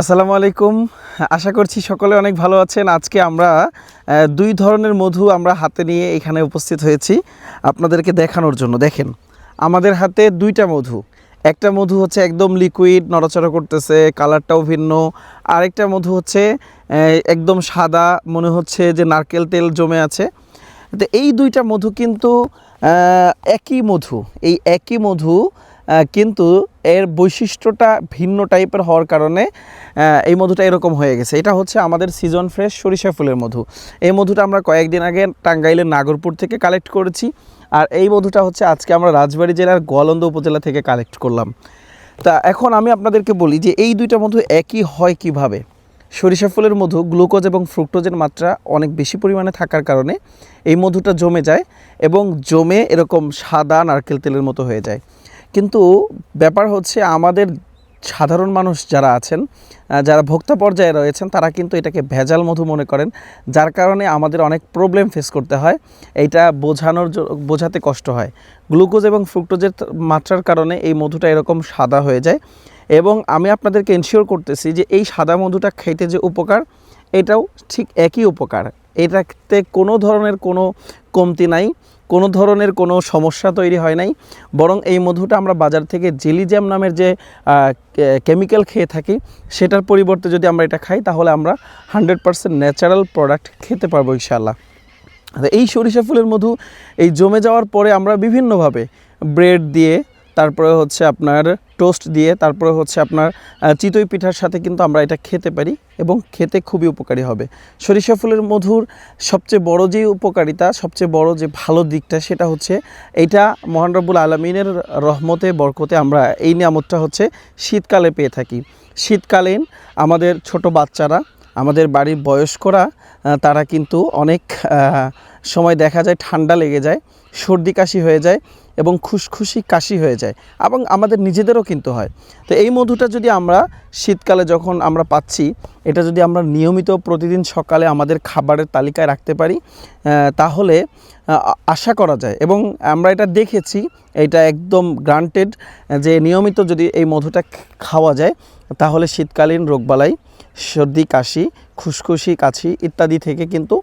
আসসালামু আলাইকুম। আশা করছি সকলে অনেক ভালো আছেন। আজকে আমরা দুই ধরনের মধু আমরা হাতে নিয়ে এখানে উপস্থিত হয়েছি আপনাদেরকে দেখানোর জন্য। দেখেন, আমাদের হাতে দুইটা মধু। একটা মধু হচ্ছে একদম লিকুইড নড়াচড়া করতেছে কালারটাও ভিন্ন। আরেকটা মধু হচ্ছে একদম সাদা, মনে হচ্ছে যে নারকেল তেল জমে আছে। তো এই দুইটা মধু কিন্তু একই মধু। এই একই মধু কিন্তু এর বৈশিষ্ট্যটা ভিন্ন টাইপের হওয়ার কারণে এই মধুটা এরকম হয়ে গেছে। এটা হচ্ছে আমাদের সিজন ফ্রেশ সরিষা ফুলের মধু। এই মধুটা আমরা কয়েকদিন আগে টাঙ্গাইলের নাগরপুর থেকে কালেক্ট করেছি। আর এই মধুটা হচ্ছে আজকে আমরা রাজবাড়ী জেলার গোয়ালন্দ উপজেলা থেকে কালেক্ট করলাম। তা এখন আমি আপনাদেরকে বলি যে এই দুইটা মধু একই হয় কীভাবে? সরিষা ফুলের মধু গ্লুকোজ এবং ফ্রুক্টোজের মাত্রা অনেক বেশি পরিমাণে থাকার কারণে এই মধুটা জমে যায় এবং জমে এরকম সাদা নারকেল তেলের মতো হয়ে যায়। কিন্তু ব্যাপার হচ্ছে আমাদের সাধারণ মানুষ যারা আছেন যারা ভোক্তা পর্যায়ে রয়েছেন, তারা কিন্তু এটাকে ভেজাল মধু মনে করেন, যার কারণে আমাদের অনেক প্রবলেম ফেস করতে হয়। এইটা বোঝানোর বোঝাতে কষ্ট হয়। গ্লুকোজ এবং ফ্রুক্টোজের মাত্রার কারণে এই মধুটা এরকম সাদা হয়ে যায়। এবং আমি আপনাদেরকে এনশিওর করতেছি যে এই সাদা মধুটা খেতে যে উপকার, এটাও ঠিক একই উপকার। এটাতে কোনো ধরনের কোনো কমতি নাই। কোনো ধরনের কোনো সমস্যা তৈরি হয় নাই। বরং এই মধুটা আমরা বাজার থেকে জেলিজ্যাম নামের যে কেমিক্যাল খেয়ে থাকি, সেটার পরিবর্তে যদি আমরা এটা খাই, তাহলে আমরা হান্ড্রেড পারসেন্ট ন্যাচারাল প্রোডাক্ট খেতে পারব ইনশাল্লাহ তো এই সরিষা ফুলের মধু এই জমে যাওয়ার পরে আমরা বিভিন্নভাবে ব্রেড দিয়ে তারপরে হচ্ছে আপনার টোস্ট দিয়ে তারপরে হচ্ছে আপনার চিতই পিঠার সাথে কিন্তু আমরা এটা খেতে পারি এবং খেতে খুবই উপকারী হবে। সরিষা ফুলের মধুর সবচেয়ে বড় যে উপকারিতা, সবচেয়ে বড় যে ভালো দিকটা সেটা হচ্ছে এইটা মহান রব্বুল আলমিনের রহমতে, বরকতে আমরা এই নিয়ামতটা হচ্ছে শীতকালে পেয়ে থাকি। শীতকালীন আমাদের ছোট বাচ্চারা আমাদের বাড়ির বয়স্করা তারা কিন্তু অনেক সময় দেখা যায় ঠান্ডা লেগে যায়, সর্দি কাশি হয়ে যায় এবং খুশখুশি কাশি হয়ে যায় এবং আমাদের নিজেদেরও কিন্তু হয়। তো এই মধুটা যদি আমরা শীতকালে যখন আমরা পাচ্ছি, এটা যদি আমরা নিয়মিত প্রতিদিন সকালে আমাদের খাবারের তালিকায় রাখতে পারি তাহলে আশা করা যায় এবং আমরা এটা দেখেছি, এটা একদম গ্রান্টেড যে নিয়মিত যদি এই মধুটা খাওয়া যায়, তাহলে শীতকালীন রোগবালাই সর্দি, কাশি খুশখুশি কাশি ইত্যাদি থেকে কিন্তু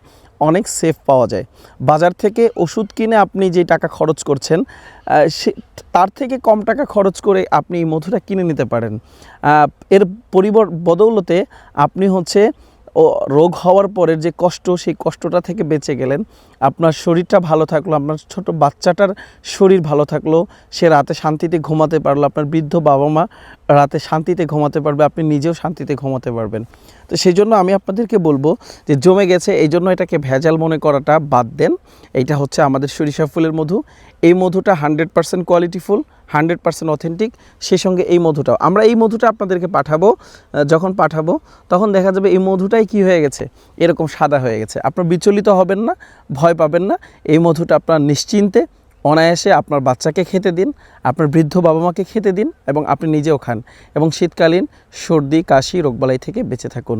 অনেক সেফ পাওয়া যায়। বাজার থেকে ওষুধ কিনে আপনি যে টাকা খরচ করছেন সে, তার থেকে কম টাকা খরচ করে আপনি এই মধুটা কিনে নিতে পারেন। এর পরিবর, বদৌলতে আপনি হচ্ছে ও রোগ হওয়ার পরের যে কষ্ট, সেই কষ্টটা থেকে বেঁচে গেলেন। আপনার শরীরটা ভালো থাকল, আপনার ছোট বাচ্চাটার শরীর ভালো থাকল। সে রাতে শান্তিতে ঘুমাতে পারল, আপনার বৃদ্ধ বাবা মা রাতে শান্তিতে ঘুমাতে পারবে, আপনি নিজেও শান্তিতে ঘুমাতে পারবেন। তো সেই জন্য আমি আপনাদেরকে বলব যে জমে গেছে, এই জন্য এটাকে ভেজাল মনে করাটা বাদ দেন। এইটা হচ্ছে আমাদের সরিষা ফুলের মধু। এই মধুটা hundred percent qualityful hundred percent authentic, সেই সঙ্গে এই মধুটাও। আমরা এই মধুটা আপনাদেরকে পাঠাবো যখন পাঠাবো, তখন দেখা যাবে এই মধুটাই কি হয়ে গেছে, এরকম সাদা হয়ে গেছে। আপনার বিচলিত হবেন না, ভয় পাবেন না, এই মধুটা আপনার নিশ্চিন্তে, অনায়াসে আপনার বাচ্চাকে খেতে দিন, আপনার বৃদ্ধ বাবা মাকে খেতে দিন, এবং আপনি নিজেও খান। এবং শীতকালীন সর্দি, কাশি, রোগবালাই থেকে বেঁচে থাকুন।